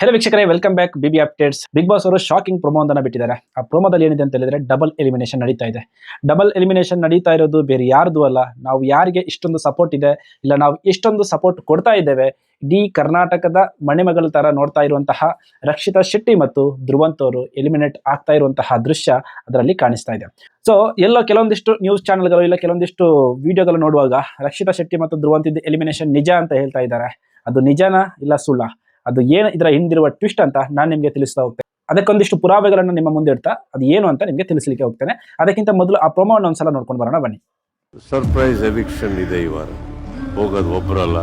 Hello ವೀಕ್ಷಕರೇ welcome back BB updates Bigg Boss ಅವರು shocking promo ಅಂತ ಬಿಟ್ಟಿದ್ದಾರೆ. ಆ ಪ್ರೊಮೋದಲ್ಲಿ ಏನಿದೆ ಅಂತ ಹೇಳಿದ್ರೆ ಡಬಲ್ ಎಲಿಮಿನೇಷನ್ ನಡೀತಾ ಇದೆ. ಡಬಲ್ ಎಲಿಮಿನೇಷನ್ ನಡೀತಾ ಇರೋದು ಬೇರೆ ಯಾರ್ದು ಅಲ್ಲ, ನಾವು ಯಾರಿಗೆ ಇಷ್ಟೊಂದು ಸಪೋರ್ಟ್ ಇದೆ, ಇಲ್ಲ ನಾವು ಇಷ್ಟೊಂದು ಸಪೋರ್ಟ್ ಕೊಡ್ತಾ ಇದ್ದೇವೆ, ಇಡೀ ಕರ್ನಾಟಕದ ಮನೆಮಗಳ ತರ ನೋಡ್ತಾ ಇರುವಂತಹ ರಕ್ಷಿತಾ ಶೆಟ್ಟಿ ಮತ್ತು ಧ್ರುವಂತ್ ಅವರು ಎಲಿಮಿನೇಟ್ ಆಗ್ತಾ ಇರುವಂತಹ ದೃಶ್ಯ ಅದರಲ್ಲಿ ಕಾಣಿಸ್ತಾ ಇದೆ. ಸೊ ಎಲ್ಲೋ ಕೆಲವೊಂದಿಷ್ಟು ನ್ಯೂಸ್ ಚಾನೆಲ್ಗಳು ಇಲ್ಲ ಕೆಲವೊಂದಿಷ್ಟು ವಿಡಿಯೋಗಳು ನೋಡುವಾಗ ರಕ್ಷಿತಾ ಶೆಟ್ಟಿ ಮತ್ತು ಧ್ರುವಂತ್ ಎಲಿಮಿನೇಷನ್ ನಿಜ ಅಂತ ಹೇಳ್ತಾ ಇದ್ದಾರೆ. ಅದು ನಿಜನಾ, ಇಲ್ಲ ಸುಳ್ಳ? ಅದು ಏನು ಇದರ ಹಿಂದಿರುವ ಟ್ವಿಸ್ಟ್ ಅಂತ ನಾನು ನಿಮಗೆ ತಿಳಿಸ್ತಾ ಹೋಗ್ತೇನೆ. ಅದಕ್ಕೊಂದಿಷ್ಟು ಪುರಾವೆಗಳನ್ನು ನಿಮ್ಮ ಮುಂದೆ ಇಡ್ತಾ ಅದು ಏನು ಅಂತ ನಿಮಗೆ ತಿಳಿಸಲಿಕ್ಕೆ ಹೋಗ್ತೇನೆ. ಅದಕ್ಕಿಂತ ಮೊದಲು ಆ ಪ್ರೊಮೋನ ಒಂದ್ಸಲ ನೋಡ್ಕೊಂಡು ಬರೋಣ, ಬನ್ನಿ. ಸರ್ಪ್ರೈಸ್ ಎವಿಕ್ಷನ್ ಇದೆ ವಾರ. ಹೋಗೋದು ಒಬ್ಬರಲ್ಲ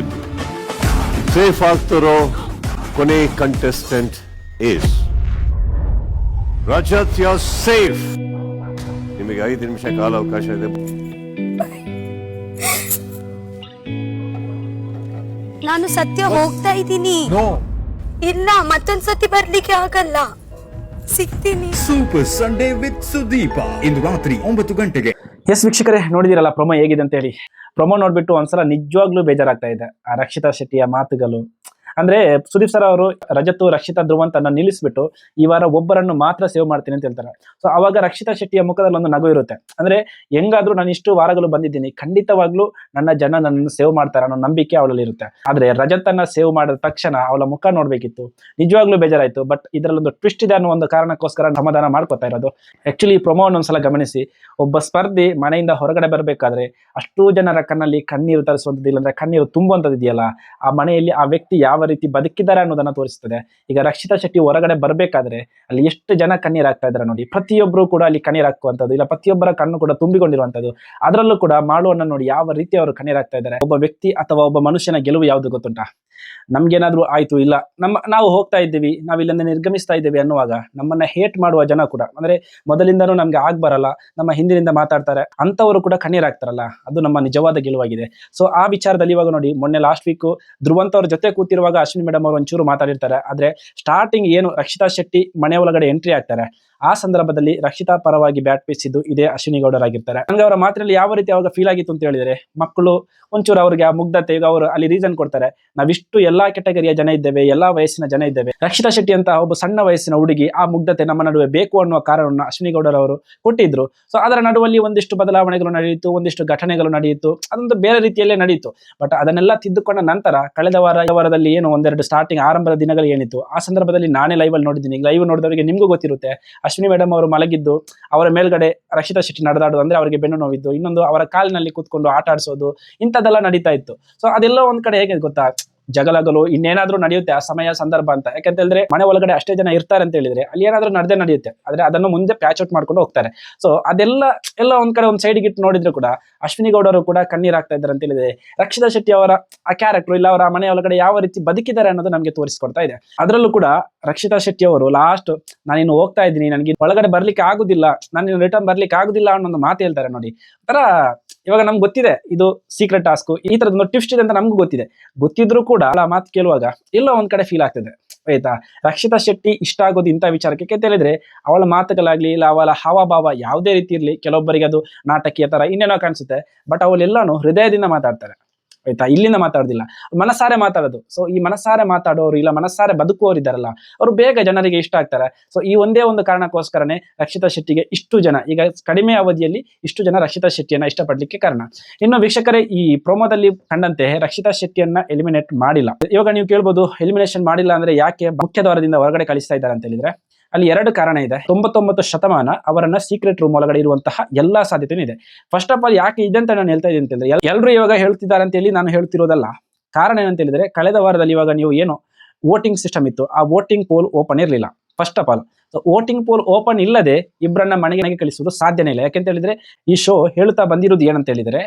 ಇಬ್ರು. ಸೇಫ್ ಆಗ್ತಿರೋ ಕೊನೆ ಕಂಟೆಸ್ಟೆಂಟ್ ಇಸ್ ರಜತ್ ಯೋ ಸೇಫ್ ನಿಮಗೆ ಐದು ನಿಮಿಷ ಕಾಲಾವಕಾಶ ಇದೆ. ನಾನು ಸತ್ಯ ಹೋಗ್ತಾ ಇದ್ದೀನಿ. ಇಲ್ಲ ಮತ್ತೊಂದ್ಸತಿ ಬರ್ಲಿಕ್ಕೆ ಆಗಲ್ಲ. ಸಿಗ್ತೀನಿ. ಸೂಪರ್ ಸಂಡೇ ವಿತ್ ಸುದೀಪ ಇಂದು ರಾತ್ರಿ ಒಂಬತ್ತು ಗಂಟೆಗೆ. ಎಸ್ ವೀಕ್ಷಕರೇ ನೋಡಿದಿರಲ್ಲ ಪ್ರೊಮೋ ಹೇಗಿದೆ ಅಂತ ಹೇಳಿ. ಪ್ರೊಮೋ ನೋಡ್ಬಿಟ್ಟು ಒಂದ್ಸಲ ನಿಜವಾಗ್ಲೂ ಬೇಜಾರಾಗ್ತಾ ಇದೆ. ಆ ರಕ್ಷಿತಾ ಶೆಟ್ಟಿಯ ಮಾತುಗಳು ಅಂದ್ರೆ ಸುದೀಪ್ ಸರ್ ಅವರು ರಜತು ರಕ್ಷಿತಾ ಧ್ರುವಂತನ್ನ ಅನ್ನ ನಿಲ್ಲಿಸ್ಬಿಟ್ಟು ಈ ವಾರ ಒಬ್ಬರನ್ನು ಮಾತ್ರ ಸೇವ್ ಮಾಡ್ತೀನಿ ಅಂತ ಹೇಳ್ತಾರೆ. ಸೊ ಅವಾಗ ರಕ್ಷಿತಾ ಶೆಟ್ಟಿಯ ಮುಖದಲ್ಲಿ ಒಂದು ನಗು ಇರುತ್ತೆ. ಅಂದ್ರೆ ಹೆಂಗಾದ್ರೂ ನಾನು ಇಷ್ಟು ವಾರಗಳು ಬಂದಿದ್ದೀನಿ, ಖಂಡಿತವಾಗ್ಲೂ ನನ್ನ ಜನ ನನ್ನನ್ನು ಸೇವ್ ಮಾಡ್ತಾರೆ ಅನ್ನೋ ನಂಬಿಕೆ ಅವಳಲ್ಲಿ ಇರುತ್ತೆ. ಆದ್ರೆ ರಜತನ್ನ ಸೇವ್ ಮಾಡಿದ ತಕ್ಷಣ ಅವಳ ಮುಖ ನೋಡ್ಬೇಕಿತ್ತು. ನಿಜವಾಗ್ಲೂ ಬೇಜಾರಾಯ್ತು ಬಟ್ ಇದರಲ್ಲೊಂದು ಟ್ವಿಸ್ಟ್ ಇದೆ ಅನ್ನೋ ಒಂದು ಕಾರಣಕ್ಕೋಸ್ಕರ ಸಮಾಧಾನ ಮಾಡ್ಕೋತಾ ಇರೋದು. ಆಕ್ಚುಲಿ ಪ್ರೊಮೋ ಒಂದ್ಸಲ ಗಮನಿಸಿ. ಒಬ್ಬ ಸ್ಪರ್ಧಿ ಮನೆಯಿಂದ ಹೊರಗಡೆ ಬರಬೇಕಾದ್ರೆ ಅಷ್ಟು ಜನರ ಕಣ್ಣಲ್ಲಿ ಕಣ್ಣೀರು ತರಿಸುವಂಥದ್ದು ಇಲ್ಲಾಂದ್ರೆ ಕಣ್ಣೀರು ತುಂಬುವಂಥದ್ದು ಇದೆಯಲ್ಲ ಆ ಮನೆಯಲ್ಲಿ ಆ ವ್ಯಕ್ತಿ ಯಾವ ರೀತಿ ಬದುಕಿದ್ದಾರೆ ಅನ್ನೋದನ್ನ ತೋರಿಸ್ತದೆ. ಈಗ ರಕ್ಷಿತಾ ಶೆಟ್ಟಿ ಹೊರಗಡೆ ಬರಬೇಕಾದ್ರೆ ಅಲ್ಲಿ ಎಷ್ಟು ಜನ ಕಣ್ಣೀರ್ ಹಾಕ್ತಾ ಇದ್ದಾರೆ ನೋಡಿ. ಪ್ರತಿಯೊಬ್ಬರು ಕೂಡ ಅಲ್ಲಿ ಕಣ್ಣೀರ್ ಹಾಕುವಂಥದ್ದು, ಇಲ್ಲ ಪ್ರತಿಯೊಬ್ಬರ ಕಣ್ಣು ಕೂಡ ತುಂಬಿಕೊಂಡಿರುವಂಥದ್ದು. ಅದರಲ್ಲೂ ಕೂಡ ಮಾಡುವನ್ನ ನೋಡಿ ಯಾವ ರೀತಿ ಅವರು ಕಣ್ಣೀರ್ ಹಾಕ್ತಾ ಇದ್ದಾರೆ ಒಬ್ಬ ವ್ಯಕ್ತಿ ಅಥವಾ ಒಬ್ಬ ಮನುಷ್ಯನ ಗೆಲುವು ಯಾವುದು ಗೊತ್ತುಂಟಾ? ನಮ್ಗೇನಾದ್ರೂ ಆಯ್ತು, ಇಲ್ಲ, ನಮ್ಮ, ನಾವು ಹೋಗ್ತಾ ಇದ್ದೀವಿ, ನಾವು ಇಲ್ಲಿಂದ ನಿರ್ಗಮಿಸ್ತಾ ಇದ್ದೀವಿ ಅನ್ನುವಾಗ ನಮ್ಮನ್ನ ಹೇಟ್ ಮಾಡುವ ಜನ ಕೂಡ, ಅಂದ್ರೆ ಮೊದಲಿಂದನೂ ನಮ್ಗೆ ಆಗ್ ಬರಲ್ಲ, ನಮ್ಮ ಹಿಂದಿನಿಂದ ಮಾತಾಡ್ತಾರೆ ಅಂತವರು ಕೂಡ ಕಣ್ಣೀರಾಗ್ತಾರಲ್ಲ ಅದು ನಮ್ಮ ನಿಜವಾದ ಗೆಲುವಾಗಿದೆ. ಸೊ ಆ ವಿಚಾರದಲ್ಲಿ ಇವಾಗ ನೋಡಿ, ಮೊನ್ನೆ ಲಾಸ್ಟ್ ವೀಕ್ ಧ್ರುವಂತ ಅವ್ರ ಜೊತೆ ಕೂತಿರುವಾಗ ಅಶ್ವಿನಿ ಮೇಡಮ್ ಅವರು ಒಂಚೂರು ಮಾತಾಡಿರ್ತಾರೆ, ಆದ್ರೆ ಸ್ಟಾರ್ಟಿಂಗ್ ಏನು ರಕ್ಷಿತಾ ಶೆಟ್ಟಿ ಮನೆ ಒಳಗಡೆ ಎಂಟ್ರಿ ಆಗ್ತಾರೆ ಆ ಸಂದರ್ಭದಲ್ಲಿ ರಕ್ಷಿತಾ ಪರವಾಗಿ ಬ್ಯಾಟ್ ಬೀಸಿದ್ದು ಇದೇ ಅಶ್ವಿನಿ ಗೌಡರಾಗಿರ್ತಾರೆ ಹಂಗೆ ಅವರ ಮಾತಿನಲ್ಲಿ ಯಾವ ರೀತಿ ಅವಾಗ ಫೀಲ್ ಆಗಿತ್ತು ಅಂತ ಹೇಳಿದ್ರೆ, ಮಕ್ಕಳು ಒಂಚೂರು ಅವ್ರಿಗೆ ಆ ಮುಗ್ಧತೆ ಈಗ ಅವರು ಅಲ್ಲಿ ರೀಸನ್ ಕೊಡ್ತಾರೆ. ನಾವಿಷ್ಟು ಎಲ್ಲಾ ಕೆಟಗರಿಯ ಜನ ಇದ್ದೇವೆ, ಎಲ್ಲಾ ವಯಸ್ಸಿನ ಜನ ಇದ್ದೇವೆ. ರಕ್ಷಿತಾ ಶೆಟ್ಟಿ ಅಂತ ಒಬ್ಬ ಸಣ್ಣ ವಯಸ್ಸಿನ ಹುಡುಗಿ ಆ ಮುಗ್ಧತೆ ನಮ್ಮ ನಡುವೆ ಬೇಕು ಅನ್ನುವ ಕಾರಣವನ್ನು ಅಶ್ವಿನಿ ಗೌಡರವರು ಕೊಟ್ಟಿದ್ರು. ಸೊ ಅದರ ನಡುವಲ್ಲಿ ಒಂದಿಷ್ಟು ಬದಲಾವಣೆಗಳು ನಡೆಯಿತು, ಒಂದಿಷ್ಟು ಘಟನೆಗಳು ನಡೆಯಿತು, ಅದೊಂದು ಬೇರೆ ರೀತಿಯಲ್ಲೇ ನಡೆಯಿತು. ಬಟ್ ಅದನ್ನೆಲ್ಲ ತಿದ್ದುಕೊಂಡ ನಂತರ ಕಳೆದ ವಾರ ವಾರದಲ್ಲಿ ಏನು ಒಂದೆರಡು ಸ್ಟಾರ್ಟಿಂಗ್ ಆರಂಭದ ದಿನಗಳು ಏನಿತ್ತು, ಆ ಸಂದರ್ಭದಲ್ಲಿ ನಾನೇ ಲೈವ್ ಅಲ್ಲಿ ನೋಡಿದ್ದೀನಿ. ಲೈವ್ ನೋಡಿದವರಿಗೆ ನಿಮಗೂ ಗೊತ್ತಿರುತ್ತೆ ಅಶ್ವಿನಿ ಮೇಡಮ್ ಅವರು ಮಲಗಿದ್ದು, ಅವರ ಮೇಲ್ಗಡೆ ರಕ್ಷಿತಾ ಶೆಟ್ಟಿ ನಡೆದಾಡೋದು ಅಂದ್ರೆ ಅವರಿಗೆ ಬೆನ್ನು ನೋವಿದ್ದು, ಇನ್ನೊಂದು ಅವರ ಕಾಲಿನಲ್ಲಿ ಕೂತ್ಕೊಂಡು ಆಟ ಆಡಿಸೋದು, ಇಂಥದ್ದೆಲ್ಲ ನಡೀತಾ ಇತ್ತು. ಸೊ ಅದೆಲ್ಲ ಒಂದ್ ಕಡೆ ಹೇಗೆ ಗೊತ್ತಾ? ಜಗಳಗಳು ಇನ್ನೇನಾದ್ರೂ ನಡೆಯುತ್ತೆ ಆ ಸಮಯ ಸಂದರ್ಭ ಅಂತ. ಯಾಕಂತ ಹೇಳಿದ್ರೆ ಮನೆ ಒಳಗಡೆ ಅಷ್ಟೇ ಜನ ಇರ್ತಾರೆ ಅಂತ ಹೇಳಿದ್ರೆ ಅಲ್ಲಿ ಏನಾದ್ರೂ ನಡೆದೇ ನಡೆಯುತ್ತೆ. ಆದ್ರೆ ಅದನ್ನು ಮುಂದೆ ಪ್ಯಾಚ್ ಔಟ್ ಮಾಡ್ಕೊಂಡು ಹೋಗ್ತಾರೆ. ಸೊ ಅದೆಲ್ಲ, ಎಲ್ಲ ಒಂದ್ ಕಡೆ ಒಂದ್ ಸೈಡ್ ಇಟ್ಟು ನೋಡಿದ್ರು ಕೂಡ ಅಶ್ವಿನಿ ಗೌಡರು ಕೂಡ ಕಣ್ಣೀರ್ ಆಗ್ತಾ ಇದ್ದಾರೆ ಅಂತ ಹೇಳಿದ್ರೆ ರಕ್ಷಿತಾ ಶೆಟ್ಟಿ ಅವರ ಆ ಕ್ಯಾರೆಕ್ಟರ್ ಇಲ್ಲ, ಅವರ ಮನೆ ಒಳಗಡೆ ಯಾವ ರೀತಿ ಬದುಕಿದ್ದಾರೆ ಅನ್ನೋದು ನಮಗೆ ತೋರಿಸ್ಕೊಡ್ತಾ ಇದೆ. ಅದರಲ್ಲೂ ಕೂಡ ರಕ್ಷಿತಾ ಶೆಟ್ಟಿ ಅವರು ಲಾಸ್ಟ್ ನಾನಿನ್ನು ಹೋಗ್ತಾ ಇದ್ದೀನಿ, ನನಗೆ ಒಳಗಡೆ ಬರ್ಲಿಕ್ಕೆ ಆಗುದಿಲ್ಲ ನಾನು ರಿಟರ್ನ್ ಬರ್ಲಿಕ್ಕೆ ಆಗುದಿಲ್ಲ ಅನ್ನೋ ಒಂದು ಮಾತು ಹೇಳ್ತಾರೆ ನೋಡಿ. ತರ ಇವಾಗ ನಮ್ಗೆ ಗೊತ್ತಿದೆ, ಇದು ಸೀಕ್ರೆಟ್ ಟಾಸ್ಕ್ ಈ ತರದೊಂದು ಟಿಫ್ಟ್ ಇದೆ ಅಂತ ನಮ್ಗೂ ಗೊತ್ತಿದೆ. ಗೊತ್ತಿದ್ರು ಆ ಮಾತು ಕೇಳುವಾಗ ಎಲ್ಲೋ ಒಂದ್ ಕಡೆ ಫೀಲ್ ಆಗ್ತದೆ. ಆಯ್ತಾ? ರಕ್ಷಿತಾ ಶೆಟ್ಟಿ ಇಷ್ಟ ಆಗೋದು ಇಂಥ ವಿಚಾರಕ್ಕೆ ಕೇಳಿದ್ರೆ ಅವಳ ಮಾತುಗಳಾಗ್ಲಿ, ಇಲ್ಲ ಅವಳ ಹಾವಭಾವ ಯಾವುದೇ ರೀತಿ ಇರಲಿ, ಕೆಲವೊಬ್ಬರಿಗೆ ಅದು ನಾಟಕೀಯ ತರ ಇನ್ನೇನೋ ಕಾಣಿಸುತ್ತೆ ಬಟ್ ಅವಳೆಲ್ಲಾನು ಹೃದಯದಿಂದ ಮಾತಾಡ್ತಾರೆ. ಆಯ್ತಾ? ಇಲ್ಲಿಂದ ಮಾತಾಡೋದಿಲ್ಲ. ಮನಸಾರೆ ಮಾತಾಡೋದು. ಸೊ ಈ ಮನಸಾರೆ ಮಾತಾಡೋರು ಇಲ್ಲ ಮನಸಾರೆ ಬದುಕುವವರು ಇದ್ದಾರಲ್ಲ ಅವರು ಬೇಗ ಜನರಿಗೆ ಇಷ್ಟ ಆಗ್ತಾರೆ. ಸೊ ಈ ಒಂದೇ ಒಂದು ಕಾರಣಕ್ಕೋಸ್ಕರನೇ ರಕ್ಷಿತಾ ಶೆಟ್ಟಿಗೆ ಇಷ್ಟು ಜನ, ಈಗ ಕಡಿಮೆ ಅವಧಿಯಲ್ಲಿ ಇಷ್ಟು ಜನ ರಕ್ಷಿತಾ ಶೆಟ್ಟಿಯನ್ನ ಇಷ್ಟಪಡ್ಲಿಕ್ಕೆ ಕಾರಣ. ಇನ್ನು ವೀಕ್ಷಕರೇ, ಈ ಪ್ರೋಮೋದಲ್ಲಿ ಕಂಡಂತೆ ರಕ್ಷಿತಾ ಶೆಟ್ಟಿಯನ್ನ ಎಲಿಮಿನೇಟ್ ಮಾಡಿಲ್ಲ. ಇವಾಗ ನೀವು ಕೇಳ್ಬೋದು ಎಲಿಮಿನೇಷನ್ ಮಾಡಿಲ್ಲ ಅಂದ್ರೆ ಯಾಕೆ ಮುಖ್ಯ ದ್ವಾರದಿಂದ ಹೊರಗಡೆ ಕಳಿಸ್ತಾ ಇದ್ದಾರೆ ಅಂತ ಹೇಳಿದ್ರೆ ಅಲ್ಲಿ ಎರಡು ಕಾರಣ ಇದೆ. ತೊಂಬತ್ತೊಂಬತ್ತು ಶತಮಾನ ಅವರನ್ನ ಸೀಕ್ರೆಟ್ ರೂಮ್ ಒಳಗಡೆ ಇರುವಂತಹ ಎಲ್ಲಾ ಸಾಧ್ಯತೆನೂ ಇದೆ. ಫಸ್ಟ್ ಆಫ್ ಆಲ್ ಯಾಕೆ ಇದೆ ಅಂತ ನಾನು ಹೇಳ್ತಾ ಇದ್ದೀನಿ ಅಂತ ಹೇಳಿದ್ರೆ ಎಲ್ಲರೂ ಇವಾಗ ಹೇಳ್ತಿದ್ದಾರೆ ಅಂತ ಹೇಳಿ ನಾನು ಹೇಳ್ತಿರೋದಲ್ಲ. ಕಾರಣ ಏನಂತ ಹೇಳಿದ್ರೆ, ಕಳೆದ ವಾರದಲ್ಲಿ ಇವಾಗ ನೀವು ಏನು ವೋಟಿಂಗ್ ಸಿಸ್ಟಮ್ ಇತ್ತು, ಆ ವೋಟಿಂಗ್ ಪೋಲ್ ಓಪನ್ ಇರಲಿಲ್ಲ. First of all voting poll open ಇಲ್ಲದೆ ಇಬ್ಬರನ್ನ ಮನೆಗೆ ಕಳಿಸುವುದು ಸಾಧ್ಯನೇ ಇಲ್ಲ. ಯಾಕೆಂತ ಹೇಳಿದ್ರೆ, ಈ ಶೋ ಹೇಳ್ತಾ ಬಂದಿರೋದು ಏನಂತ ಹೇಳಿದ್ರೆ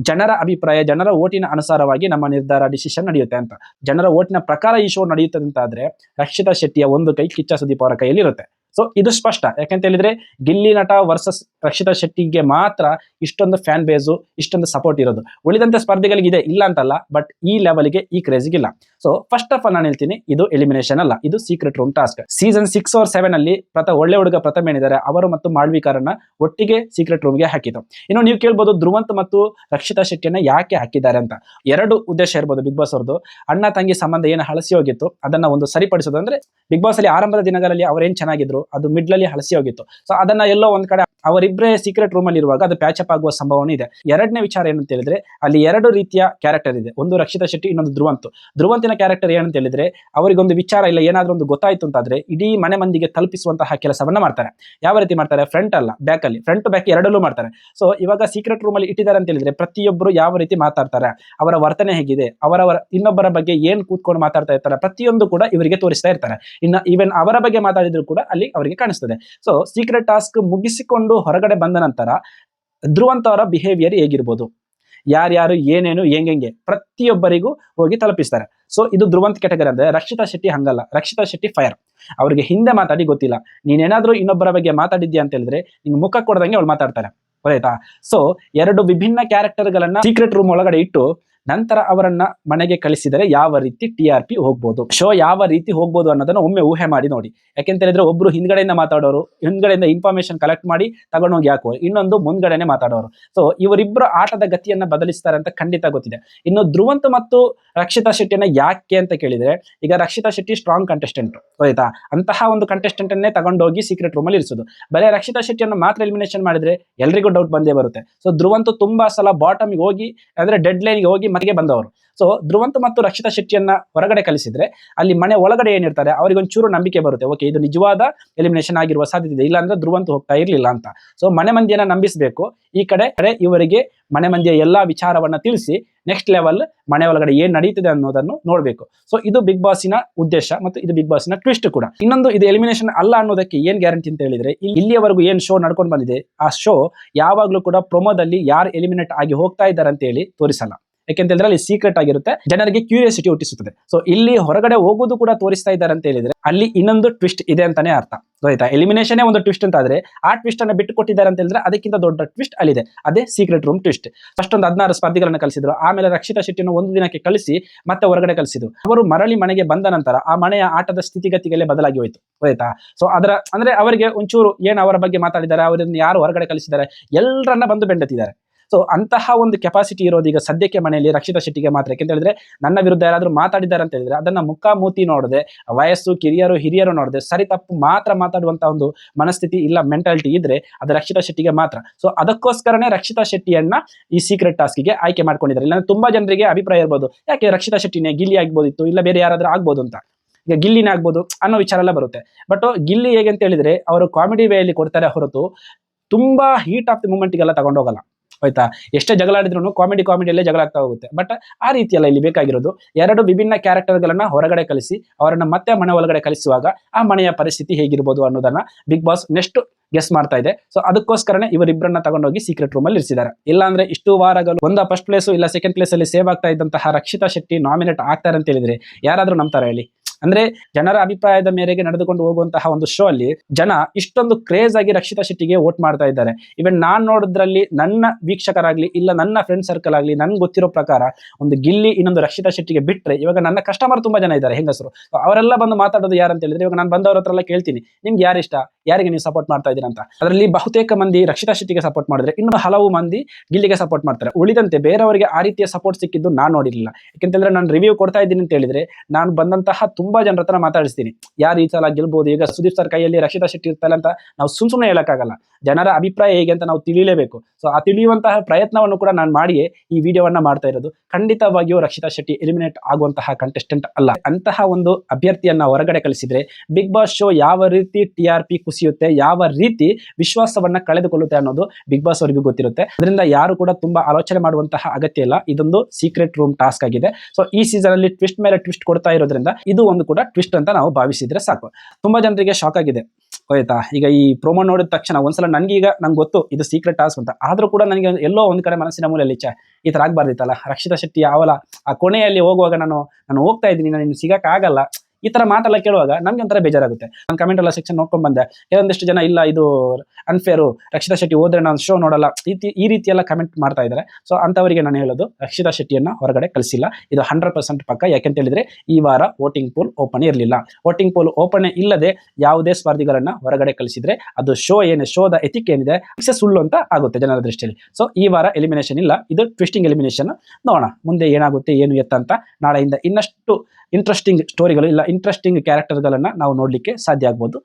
ಜನರ ಅಭಿಪ್ರಾಯ, ಜನರ ಓಟಿನ ಅನುಸಾರವಾಗಿ ನಮ್ಮ ನಿರ್ಧಾರ ಡಿಸಿಷನ್ ನಡೆಯುತ್ತೆ ಅಂತ. ಜನರ ಓಟಿನ ಪ್ರಕಾರ ಈ ಶೋ ನಡೆಯುತ್ತದೆ ಅಂತ ಆದ್ರೆ ರಕ್ಷಿತಾ ಶೆಟ್ಟಿಯ ಒಂದು ಕೈ ಕಿಚ್ಚ ಸುದೀಪ್ ಅವರ ಕೈಯಲ್ಲಿ ಇರುತ್ತೆ ಸೊ ಇದು ಸ್ಪಷ್ಟ. ಯಾಕಂತ ಹೇಳಿದ್ರೆ, ಗಿಲ್ಲಿ ನಟ ವರ್ಸಸ್ ರಕ್ಷಿತಾ ಶೆಟ್ಟಿಗೆ ಮಾತ್ರ ಇಷ್ಟೊಂದು ಫ್ಯಾನ್ ಬೇಸು ಇಷ್ಟೊಂದು ಸಪೋರ್ಟ್ ಇರೋದು. ಉಳಿದಂತೆ ಸ್ಪರ್ಧಿಗಳಿಗೆ ಇದೆ ಇಲ್ಲ ಅಂತಲ್ಲ ಬಟ್ ಈ ಲೆವೆಲ್ಗೆ ಈ ಕ್ರೇಜಿಗೆ ಇಲ್ಲ. ಸೊ ಫಸ್ಟ್ ಆಫ್ ಆಲ್ ನಾನು ಹೇಳ್ತೀನಿ, ಇದು ಎಲಿಮಿನೇಷನ್ ಅಲ್ಲ, ಇದು secret room task season six or seven ಅಲ್ಲಿ ಪ್ರತ ಒಳ್ಳೆ ಹುಡುಗ ಪ್ರಥಮ ಏನಿದ್ದಾರೆ, ಅವರು ಮತ್ತು ಮಾಳ್ವಿಕಾರನ್ನ ಒಟ್ಟಿಗೆ ಸೀಕ್ರೆಟ್ ರೂಮ್ಗೆ ಹಾಕಿದ್ರು ಇನ್ನು ನೀವು ಕೇಳ್ಬೋದು, ಧ್ರುವಂತ್ ಮತ್ತು ರಕ್ಷಿತಾ ಶೆಟ್ಟಿಯನ್ನ ಯಾಕೆ ಹಾಕಿದ್ದಾರೆ ಅಂತ. ಎರಡು ಉದ್ದೇಶ ಇರ್ಬೋದು ಬಿಗ್ ಬಾಸ್ ಅವ್ರದ್ದು ಅಣ್ಣ, ತಂಗಿ ಸಂಬಂಧ ಏನು ಹಳಸಿ ಹೋಗಿತ್ತು, ಅದನ್ನ ಒಂದು ಸರಿಪಡಿಸೋದು ಅಂದ್ರೆ ಬಿಗ್ ಬಾಸ್ ಅಲ್ಲಿ ಆರಂಭದ ದಿನಗಳಲ್ಲಿ ಅವರೇನ್ ಚೆನ್ನಾಗಿದ್ರು ಅದು ಮಿಡ್ಲಲ್ಲಿ ಹಳಸಿ ಹೋಗಿತ್ತು. ಸೊ ಅದನ್ನ ಎಲ್ಲೋ ಒಂದ್ ಕಡೆ ಅವರಿಬ್ಬರೇ ಸೀಕ್ರೆಟ್ ರೂಮ್ ಅಲ್ಲಿ ಇರುವಾಗ ಅದು ಪ್ಯಾಚಪ್ ಆಗುವ ಸಂಭವನೇ ಇದೆ. ಎರಡನೇ ವಿಚಾರ ಏನಂತ ಹೇಳಿದ್ರೆ, ಅಲ್ಲಿ ಎರಡು ರೀತಿಯ ಕ್ಯಾರೆಕ್ಟರ್ ಇದೆ. ಒಂದು ರಕ್ಷಿತಾ ಶೆಟ್ಟಿ, ಇನ್ನೊಂದು ಧ್ರುವಂತು. ಧ್ರುವಂತಿನ ಕ್ಯಾರೆಕ್ಟರ್ ಏನಂತ ಹೇಳಿದ್ರೆ, ಅವರಿಗೊಂದು ವಿಚಾರ ಇಲ್ಲ, ಏನಾದ್ರೂ ಒಂದು ಗೊತ್ತಾಯ್ತು ಅಂತಾದ್ರೆ ಇಡೀ ಮನೆ ಮಂದಿಗೆ ತಲುಪಿಸುವಂತಹ ಕೆಲಸವನ್ನ ಮಾಡ್ತಾರೆ. ಯಾವ ರೀತಿ ಮಾಡ್ತಾರೆ? ಫ್ರಂಟ್ ಅಲ್ಲ ಬ್ಯಾಕ್ ಅಲ್ಲಿ. ಫ್ರಂಟ್ ಬ್ಯಾಕ್ ಎರಡಲ್ಲೂ ಮಾಡ್ತಾರೆ. ಸೊ ಇವಾಗ ಸೀಕ್ರೆಟ್ ರೂಮ್ ಅಲ್ಲಿ ಇಟ್ಟಿದ್ದಾರೆ ಅಂತ ಹೇಳಿದ್ರೆ ಪ್ರತಿಯೊಬ್ಬರು ಯಾವ ರೀತಿ ಮಾತಾಡ್ತಾರೆ? ಅವರ ವರ್ತನೆ ಹೇಗಿದೆ? ಅವರವರ ಇನ್ನೊಬ್ಬರ ಬಗ್ಗೆ ಏನ್ ಕೂತ್ಕೊಂಡು ಮಾತಾಡ್ತಾ ಇರ್ತಾರೆ? ಪ್ರತಿಯೊಂದು ಕೂಡ ಇವರಿಗೆ ತೋರಿಸ್ತಾ ಇರ್ತಾರೆ. ಇನ್ನ ಈವನ್ ಅವರ ಬಗ್ಗೆ ಮಾತಾಡಿದ್ರು ಕೂಡ ಅಲ್ಲಿ ಅವರಿಗೆ ಕಾಣಿಸ್ತದೆ. ಸೊ ಸೀಕ್ರೆಟ್ ಟಾಸ್ಕ್ ಮುಗಿಸಿಕೊಂಡು ಹೊರಗಡೆ ಬಂದ ನಂತರ ಧ್ರುವಂತ ಅವರ ಬಿಹೇವಿಯರ್ ಹೇಗಿರ್ಬೋದು? ಯಾರ್ಯಾರು, ಏನೇನು, ಹೆಂಗೆಂಗೆ ಪ್ರತಿಯೊಬ್ಬರಿಗೂ ಹೋಗಿ ತಲುಪಿಸ್ತಾರೆ. ಸೊ ಇದು ಧ್ರುವಂತ ಕೆಟಗರಿ ಅಂದ್ರೆ ರಕ್ಷಿತಾ ಶೆಟ್ಟಿ ಹಂಗಲ್ಲ. ರಕ್ಷಿತಾ ಶೆಟ್ಟಿ ಫೈರ್ ಅವ್ರಿಗೆ ಹಿಂದೆ ಮಾತಾಡಿ ಗೊತ್ತಿಲ್ಲ. ನೀನೇನಾದ್ರೂ ಇನ್ನೊಬ್ಬರ ಬಗ್ಗೆ ಮಾತಾಡಿದ್ಯಾ ಅಂತ ಹೇಳಿದ್ರೆ ನಿಮ್ಗೆ ಮುಖ ಕೊಡದಂಗೆ ಅವ್ಳು ಮಾತಾಡ್ತಾರೆ. ಗೊತ್ತಾಯ್ತಾ? ಸೊ ಎರಡು ವಿಭಿನ್ನ ಕ್ಯಾರೆಕ್ಟರ್ಗಳನ್ನ ಸೀಕ್ರೆಟ್ ರೂಮ್ ಒಳಗಡೆ ಇಟ್ಟು ನಂತರ ಅವರನ್ನ ಮನೆಗೆ ಕಳಿಸಿದರೆ ಯಾವ ರೀತಿ ಟಿ ಆರ್ ಪಿ ಹೋಗ್ಬೋದು? ಶೋ ಯಾವ ರೀತಿ ಹೋಗ್ಬೋದು ಅನ್ನೋದನ್ನ ಒಮ್ಮೆ ಊಹೆ ಮಾಡಿ ನೋಡಿ. ಯಾಕೆಂತ ಹೇಳಿದ್ರೆ ಒಬ್ರು ಹಿಂದ್ಗಡೆಯಿಂದ ಮಾತಾಡೋರು, ಹಿಂದ್ಗಡೆಯಿಂದ ಇನ್ಫಾರ್ಮೇಶನ್ ಕಲೆಕ್ಟ್ ಮಾಡಿ ತಗೊಂಡೋಗಿ ಹಾಕುವ ಇನ್ನೊಂದು ಮುಂದ್ಗಡೆನೆ ಮಾತಾಡೋರು. ಸೊ ಇವರಿಬ್ಬರು ಆಟದ ಗತಿಯನ್ನ ಬದಲಿಸ್ತಾರೆ ಅಂತ ಖಂಡಿತ ಗೊತ್ತಿದೆ. ಇನ್ನು ಧ್ರುವಂತ್ ಮತ್ತು ರಕ್ಷಿತಾ ಶೆಟ್ಟಿಯನ್ನ ಯಾಕೆ ಅಂತ ಕೇಳಿದ್ರೆ, ಈಗ ರಕ್ಷಿತಾ ಶೆಟ್ಟಿ ಸ್ಟ್ರಾಂಗ್ ಕಂಟೆಸ್ಟೆಂಟ್ ಆಯ್ತಾ? ಅಂತಹ ಒಂದು ಕಂಟೆಸ್ಟೆಂಟ್ ಅನ್ನೇ ತಗೊಂಡೋಗಿ ಸೀಕ್ರೆಟ್ ರೂಮ್ ಅಲ್ಲಿ ಇರಿಸೋದು. ಬರೀ ರಕ್ಷಿತಾ ಶೆಟ್ಟಿಯನ್ನು ಮಾತ್ರ ಎಲಿಮಿನೇಷನ್ ಮಾಡಿದ್ರೆ ಎಲ್ರಿಗೂ ಡೌಟ್ ಬಂದೇ ಬರುತ್ತೆ. ಸೊ ಧ್ರುವಂತು ತುಂಬಾ ಸಲ ಬಾಟಮ್ಗೆ ಹೋಗಿ, ಅಂದ್ರೆ ಡೆಡ್ ಲೈನ್ಗೆ ಹೋಗಿ ಮನೆಗೆ ಬಂದವರು. ಸೊ ಧ್ರುವಂತ ಮತ್ತು ರಕ್ಷಿತಾ ಶೆಟ್ಟಿಯನ್ನ ಹೊರಗಡೆ ಕಲಿಸಿದ್ರೆ ಅಲ್ಲಿ ಮನೆ ಒಳಗಡೆ ಏನಿರ್ತಾರೆ ಅವರಿಗೆ ಒಂಚೂರು ನಂಬಿಕೆ ಬರುತ್ತೆ. ಓಕೆ ಇದು ನಿಜವಾದ ಎಲಿಮಿನೇಷನ್ ಆಗಿರುವ ಸಾಧ್ಯತೆ ಇದೆ. ಇಲ್ಲಾಂದ್ರೆ ಧ್ರುವಂತ ಹೋಗ್ತಾ ಇರ್ಲಿಲ್ಲ ಅಂತ. ಸೊ ಮನೆ ಮಂದಿಯನ್ನ ನಂಬಿಸಬೇಕು. ಈ ಕಡೆ ಇವರಿಗೆ ಮನೆ ಮಂದಿಯ ಎಲ್ಲಾ ವಿಚಾರವನ್ನ ತಿಳಿಸಿ ನೆಕ್ಸ್ಟ್ ಲೆವೆಲ್ ಮನೆ ಒಳಗಡೆ ಏನ್ ನಡೀತಿದೆ ಅನ್ನೋದನ್ನು ನೋಡ್ಬೇಕು. ಸೊ ಇದು ಬಿಗ್ ಬಾಸಿನ ಉದ್ದೇಶ ಮತ್ತು ಇದು ಬಿಗ್ ಬಾಸಿನ ಟ್ವಿಸ್ಟ್ ಕೂಡ. ಇನ್ನೊಂದು ಇದು ಎಲಿಮಿನೇಷನ್ ಅಲ್ಲ ಅನ್ನೋದಕ್ಕೆ ಏನ್ ಗ್ಯಾರಂಟಿ ಅಂತ ಹೇಳಿದ್ರೆ, ಇಲ್ಲಿ- ಇಲ್ಲಿಯವರೆಗೂ ಏನ್ ಶೋ ನಡ್ಕೊಂಡು ಬಂದಿದೆ, ಆ ಶೋ ಯಾವಾಗ್ಲೂ ಕೂಡ ಪ್ರೊಮೋದಲ್ಲಿ ಯಾರು ಎಲಿಮಿನೇಟ್ ಆಗಿ ಹೋಗ್ತಾ ಇದ್ದಾರೆ ಅಂತ ಹೇಳಿ ತೋರಿಸಲ್ಲ. ಯಾಕೆಂತ ಹೇಳಿದ್ರೆ ಅಲ್ಲಿ ಸೀಕ್ರೆಟ್ ಆಗಿರುತ್ತೆ. ಜನರಿಗೆ ಕ್ಯೂರಿಯಾಸಿಟಿ ಹುಟ್ಟಿಸುತ್ತದೆ. ಸೊ ಇಲ್ಲಿ ಹೊರಗಡೆ ಹೋಗೋದು ಕೂಡ ತೋರಿಸ್ತಾ ಇದ್ದಾರೆ ಅಂತ ಹೇಳಿದ್ರೆ, ಅಲ್ಲಿ ಇನ್ನೊಂದು ಟ್ವಿಸ್ಟ್ ಇದೆ ಅಂತಾನೆ ಅರ್ಥ. ಆಯ್ತಾ ಎಲಿಮಿನೇಷನ್ ಒಂದು ಟ್ವಿಸ್ಟ್ ಅಂತ ಆದ್ರೆ ಆ ಟ್ವಿಸ್ಟ್ ಅನ್ನ ಬಿಟ್ಟು ಕೊಟ್ಟಿದ್ದಾರೆ ಅಂತ ಹೇಳಿದ್ರೆ ಅದಕ್ಕಿಂತ ದೊಡ್ಡ ಟ್ವಿಸ್ಟ್ ಅಲ್ಲಿದೆ. ಅದೇ ಸೀಕ್ರೆಟ್ ರೂಮ್ ಟ್ವಿಸ್ಟ್ ಫಸ್ಟ್ ಒಂದು ಹದಿನಾರು ಸ್ಪರ್ಧಿಗಳನ್ನ ಕಲಿಸಿದ್ರು. ಆಮೇಲೆ ರಕ್ಷಿತಾ ಶೆಟ್ಟಿಯನ್ನು ಒಂದು ದಿನಕ್ಕೆ ಕಳಿಸಿ ಮತ್ತೆ ಹೊರಗಡೆ ಕಲಿಸಿದ್ರು. ಅವರು ಮರಳಿ ಮನೆಗೆ ಬಂದ ನಂತರ ಆ ಮನೆಯ ಆಟದ ಸ್ಥಿತಿಗತಿಗಳೇ ಬದಲಾಗಿ ಹೋಯ್ತು. ಆಯ್ತಾ ಸೊ ಅದರ, ಅಂದ್ರೆ ಅವರಿಗೆ ಒಂಚೂರು ಏನು ಅವರ ಬಗ್ಗೆ ಮಾತಾಡಿದ್ದಾರೆ, ಅವರನ್ನು ಯಾರು ಹೊರಗಡೆ ಕಲಿಸಿದ್ದಾರೆ ಎಲ್ಲರನ್ನ ಬಂದು ಬೆಂಡತಿದ್ದಾರೆ. ಸೊ ಅಂತಹ ಒಂದು ಕೆಪಾಸಿಟಿ ಇರೋದು ಈಗ ಸದ್ಯಕ್ಕೆ ಮನೆಯಲ್ಲಿ ರಕ್ಷಿತಾ ಶೆಟ್ಟಿಗೆ ಮಾತ್ರ. ಯಾಕೆಂತ ಹೇಳಿದ್ರೆ ನನ್ನ ವಿರುದ್ಧ ಯಾರಾದರೂ ಮಾತಾಡಿದ್ದಾರೆ ಅಂತ ಹೇಳಿದ್ರೆ ಅದನ್ನ ಮುಖ ಮೂತಿ ನೋಡದೆ, ವಯಸ್ಸು, ಕಿರಿಯರು, ಹಿರಿಯರು ನೋಡದೆ ಸರಿ ತಪ್ಪು ಮಾತ್ರ ಮಾತಾಡುವಂತ ಒಂದು ಮನಸ್ಥಿತಿ ಇಲ್ಲ ಮೆಂಟಾಲಿಟಿ ಇದ್ರೆ ಅದು ರಕ್ಷಿತಾ ಶೆಟ್ಟಿಗೆ ಮಾತ್ರ. ಸೊ ಅದಕ್ಕೋಸ್ಕರನೇ ರಕ್ಷಿತಾ ಶೆಟ್ಟಿಯನ್ನ ಈ ಸೀಕ್ರೆಟ್ ಟಾಸ್ಕ್ಗೆ ಆಯ್ಕೆ ಮಾಡ್ಕೊಂಡಿದ್ದಾರೆ. ಇಲ್ಲ ತುಂಬಾ ಜನರಿಗೆ ಅಭಿಪ್ರಾಯ ಇರ್ಬೋದು, ಯಾಕೆ ರಕ್ಷಿತಾ ಶೆಟ್ಟಿನೇ ಗಿಲ್ಲಿ ಆಗ್ಬೋದಿತ್ತು ಇಲ್ಲ ಬೇರೆ ಯಾರಾದ್ರೂ ಆಗ್ಬೋದು ಅಂತ. ಈಗ ಗಿಲ್ಲಿನೇ ಆಗ್ಬೋದು ಅನ್ನೋ ವಿಚಾರ ಎಲ್ಲ ಬರುತ್ತೆ. ಬಟ್ ಗಿಲ್ಲಿ ಹೇಗೆ ಅಂತ ಹೇಳಿದ್ರೆ ಅವರು ಕಾಮಿಡಿ ವೇಯಲ್ಲಿ ಕೊಡ್ತಾರೆ ಹೊರತು ತುಂಬಾ ಹೀಟ್ ಆಫ್ ದಿ ಮೂಮೆಂಟ್ಗೆಲ್ಲ ತಗೊಂಡೋಗಲ್ಲ. ಆಯ್ತಾ ಎಷ್ಟೇ ಜಗಳ ಆಡಿದ್ರು ಕಾಮಿಡಿ ಕಾಮಿಡಿಯಲ್ಲೇ ಜಗಳ ಆಗ್ತಾ ಹೋಗುತ್ತೆ. ಬಟ್ ಆ ರೀತಿಯಲ್ಲ ಇಲ್ಲಿ ಬೇಕಾಗಿರೋದು. ಎರಡು ವಿಭಿನ್ನ ಕ್ಯಾರೆಕ್ಟರ್ಗಳನ್ನ ಹೊರಗಡೆ ಕಲಿಸಿ, ಅವರನ್ನ ಮತ್ತೆ ಮನೆ ಒಳಗಡೆ ಕಲಿಸುವಾಗ ಆ ಮನೆಯ ಪರಿಸ್ಥಿತಿ ಹೇಗಿರ್ಬೋದು ಅನ್ನೋದನ್ನ ಬಿಗ್ ಬಾಸ್ ನೆಕ್ಸ್ಟ್ ಗೆಸ್ ಮಾಡ್ತಾ ಇದೆ. ಸೊ ಅದಕ್ಕೋಸ್ಕರನೇ ಇವರಿಬ್ಬರನ್ನ ತಗೊಂಡೋಗಿ ಸೀಕ್ರೆಟ್ ರೂಮ್ ಅಲ್ಲಿ ಇರಿಸಿದ್ದಾರೆ. ಇಲ್ಲಾಂದ್ರೆ ಇಷ್ಟು ವಾರಗಳು ಒಂದ ಫಸ್ಟ್ ಪ್ಲೇಸ್ ಇಲ್ಲ ಸೆಕೆಂಡ್ ಪ್ಲೇಸ್ ಅಲ್ಲಿ ಸೇವ್ ಆಗ್ತಾ ಇದ್ದಂತಹ ರಕ್ಷಿತಾ ಶೆಟ್ಟಿ ನಾಮಿನೇಟ್ ಆಗ್ತಾರೆ ಅಂತ ಹೇಳಿದ್ರೆ ಯಾರಾದ್ರೂ ನಂಬ್ತಾರೆ ಹೇಳಿ? ಅಂದ್ರೆ ಜನರ ಅಭಿಪ್ರಾಯದ ಮೇರೆಗೆ ನಡೆದುಕೊಂಡು ಹೋಗುವಂತಹ ಒಂದು ಶೋ ಅಲ್ಲಿ ಜನ ಇಷ್ಟೊಂದು ಕ್ರೇಜ್ ಆಗಿ ರಕ್ಷಿತಾ ಶೆಟ್ಟಿಗೆ ವೋಟ್ ಮಾಡ್ತಾ ಇದ್ದಾರೆ. ಇವನ್ ನಾನ್ ನೋಡಿದ್ರಲ್ಲಿ ನನ್ನ ವೀಕ್ಷಕರಾಗ್ಲಿ ಇಲ್ಲ ನನ್ನ ಫ್ರೆಂಡ್ ಸರ್ಕಲ್ ಆಗ್ಲಿ ನನ್ಗೆ ಗೊತ್ತಿರೋ ಪ್ರಕಾರ ಒಂದು ಗಿಲ್ಲಿ ಇನ್ನೊಂದು ರಕ್ಷಿತಾ ಶೆಟ್ಟಿಗೆ ಬಿಟ್ರೆ ಇವಾಗ ನನ್ನ ಕಸ್ಟಮರ್ ತುಂಬಾ ಜನ ಇದ್ದಾರೆ ಹೆಂಗಸರು. ಅವರೆಲ್ಲ ಬಂದು ಮಾತಾಡೋದು ಯಾರಂತ ಹೇಳಿದ್ರೆ ಇವಾಗ ನಾನು ಬಂದವ್ರ ಹತ್ರ ಎಲ್ಲ ಕೇಳ್ತೀನಿ. ನಿಮ್ಗೆ ಯಾರು ಇಷ್ಟ? ಯಾರಿಗೆ ನೀವು ಸಪೋರ್ಟ್ ಮಾಡ್ತಾ ಇದ್ದೀರಾ ಅಂತ. ಅದರಲ್ಲಿ ಬಹುತೇಕ ಮಂದಿ ರಕ್ಷಿತಾ ಶೆಟ್ಟಿಗೆ ಸಪೋರ್ಟ್ ಮಾಡಿದ್ರೆ ಇನ್ನು ಹಲವು ಮಂದಿ ಗಿಲ್ಲಿಗೆ ಸಪೋರ್ಟ್ ಮಾಡ್ತಾರೆ. ಉಳಿದಂತೆ ಬೇರೆಯವರಿಗೆ ಆ ರೀತಿಯ ಸಪೋರ್ಟ್ ಸಿಕ್ಕಿದ್ದು ನಾನು ನೋಡಿರಲಿಲ್ಲ. ಯಾಕೆಂತಂದ್ರೆ ನಾನು ರಿವ್ಯೂ ಕೊಡ್ತಾ ಇದ್ದೀನಿ ಅಂತ ಹೇಳಿದ್ರೆ ನಾನು ಬಂದಂತಹ ತುಂಬಾ ಜನರ ಹತ್ರ ಮಾತಾಡಿಸ್ತೀನಿ. ಯಾರು ಈ ಸಲ ಗೆಲ್ಬಹುದು ಈಗ ಸುದೀಪ್ ಸರ್ ಕೈಯಲ್ಲಿ ರಕ್ಷಿತಾ ಶೆಟ್ಟಿ ಇರ್ತಾರೆ ಅಂತ ನಾವು ಸುಮ್ ಸುಮ್ಮನೆ ಹೇಳಕ್ಕಾಗಲ್ಲ. ಜನರ ಅಭಿಪ್ರಾಯ ಹೇಗೆ ಅಂತ ನಾವು ತಿಳಿಯಲೇಬೇಕು ಸೊ ಆ ತಿಳಿಯುವಂತಹ ಪ್ರಯತ್ನವನ್ನು ಕೂಡ ನಾನು ಮಾಡಿಯೇ ಈ ವಿಡಿಯೋವನ್ನ ಮಾಡ್ತಾ ಇರೋದು. ಖಂಡಿತವಾಗಿಯೂ ರಕ್ಷಿತಾ ಶೆಟ್ಟಿ ಎಲಿಮಿನೇಟ್ ಆಗುವಂತಹ ಕಂಟೆಸ್ಟೆಂಟ್ ಅಲ್ಲ. ಅಂತಹ ಒಂದು ಅಭ್ಯರ್ಥಿಯನ್ನ ಹೊರಗಡೆ ಕಳಿಸಿದ್ರೆ ಬಿಗ್ ಬಾಸ್ ಶೋ ಯಾವ ರೀತಿ ಟಿ ಆರ್ ಪಿ ಕುಸಿಯುತ್ತೆ, ಯಾವ ರೀತಿ ವಿಶ್ವಾಸವನ್ನ ಕಳೆದುಕೊಳ್ಳುತ್ತೆ ಅನ್ನೋದು ಬಿಗ್ ಬಾಸ್ ಅವರಿಗೂ ಗೊತ್ತಿರುತ್ತೆ. ಅದರಿಂದ ಯಾರು ಕೂಡ ತುಂಬಾ ಆಲೋಚನೆ ಮಾಡುವಂತಹ ಅಗತ್ಯ ಇಲ್ಲ. ಇದೊಂದು ಸೀಕ್ರೆಟ್ ರೂಮ್ ಟಾಸ್ಕ್ ಆಗಿದೆ. ಸೊ ಈ ಸೀಸನ್ ಅಲ್ಲಿ ಟ್ವಿಸ್ಟ್ ಮೇಲೆ ಟ್ವಿಸ್ಟ್ ಕೊಡ್ತಾ ಇರೋದ್ರಿಂದ ಇದು ಒಂದು ಕೂಡ ಟ್ವಿಸ್ಟ್ ಅಂತ ನಾವು ಭಾವಿಸಿದ್ರೆ ಸಾಕು. ತುಂಬಾ ಜನರಿಗೆ ಶಾಕ್ ಆಗಿದೆ. ಆಯ್ತಾ ಈಗ ಈ ಪ್ರೋಮೋ ನೋಡಿದ ತಕ್ಷಣ ಒಂದ್ಸಲ ನನ್ಗೆ ಈಗ ನಂಗೆ ಗೊತ್ತು ಇದು ಸೀಕ್ರೆಟ್ ಟಾಸ್ಕ್ ಅಂತ. ಆದ್ರೂ ಕೂಡ ನನಗೆ ಎಲ್ಲೋ ಒಂದ್ ಕಡೆ ಮನಸ್ಸಿನ ಮೂಲೆಯಲ್ಲಿ ಇಚ್ಛೆ ಈ ತರ ಆಗ್ಬಾರ್ದಿತ್ತಲ್ಲ? ರಕ್ಷಿತಾ ಶೆಟ್ಟಿ ಯಾವಲ್ಲ? ಆ ಕೊನೆಯಲ್ಲಿ ಹೋಗುವಾಗ ನಾನು ನಾನು ಹೋಗ್ತಾ ಇದ್ದೀನಿ, ನಾನು ಸಿಗಕ್ ಆಗಲ್ಲ ಈ ತರ ಮಾತೆಲ್ಲ ಕೇಳುವಾಗ ನಮ್ಗೆ ಒಂಥರ ಬೇಜಾರಾಗುತ್ತೆ. ನಾನು ಕಮೆಂಟ್ ಎಲ್ಲ ಸೆಕ್ಷನ್ ನೋಡ್ಕೊಂಡ್ ಬಂದೆ. ಕೆಲವೊಂದಿಷ್ಟು ಜನ, ಇಲ್ಲ, ಇದು ಅನ್ಫೇರು ರಕ್ಷಿತಾ ಶೆಟ್ಟಿ ಹೋದ್ರೆ ನಾನು ಶೋ ನೋಡಲ್ಲ. ಈ ರೀತಿ ಎಲ್ಲ ಕಮೆಂಟ್ ಮಾಡ್ತಾ ಇದ್ದಾರೆ ಸೊ ಅಂತವರಿಗೆ ನಾನು ಹೇಳೋದು, ರಕ್ಷಿತಾ ಶೆಟ್ಟಿಯನ್ನ ಹೊರಗಡೆ ಕಳಿಸಿಲ್ಲ. ಇದು ಹಂಡ್ರೆಡ್ ಪರ್ಸೆಂಟ್ ಪಕ್ಕ. ಯಾಕೆಂತ ಹೇಳಿದ್ರೆ, ಈ ವಾರ ವೋಟಿಂಗ್ ಪೂಲ್ ಓಪನ್ ಇರಲಿಲ್ಲ. ವೋಟಿಂಗ್ ಪೂಲ್ ಓಪನ್ ಇಲ್ಲದೆ ಯಾವುದೇ ಸ್ಪರ್ಧಿಗಳನ್ನ ಹೊರಗಡೆ ಕಳಿಸಿದ್ರೆ, ಅದು ಶೋ ಏನು ಶೋದ ಎಥಿಕ್ ಏನಿದೆ ಸುಳ್ಳು ಅಂತ ಆಗುತ್ತೆ ಜನರ ದೃಷ್ಟಿಯಲ್ಲಿ. ಸೊ ಈ ವಾರ ಎಲಿಮಿನೇಷನ್ ಇಲ್ಲ. ಇದು ಟ್ವಿಸ್ಟಿಂಗ್ ಎಲಿಮಿನೇಷನ್ ನೋಡೋಣ, ಮುಂದೆ ಏನಾಗುತ್ತೆ, ಏನು ಎತ್ತ ಅಂತ ನಾಳೆಯಿಂದ ಇನ್ನಷ್ಟು ಇಂಟ್ರೆಸ್ಟಿಂಗ್ ಸ್ಟೋರಿಗಳು ಇಲ್ಲ ಇಂಟ್ರೆಸ್ಟಿಂಗ್ ಕ್ಯಾರೆಕ್ಟರ್ಗಳನ್ನು ನಾವು ನೋಡಲಿಕ್ಕೆ ಸಾಧ್ಯ ಆಗ್ಬೋದು.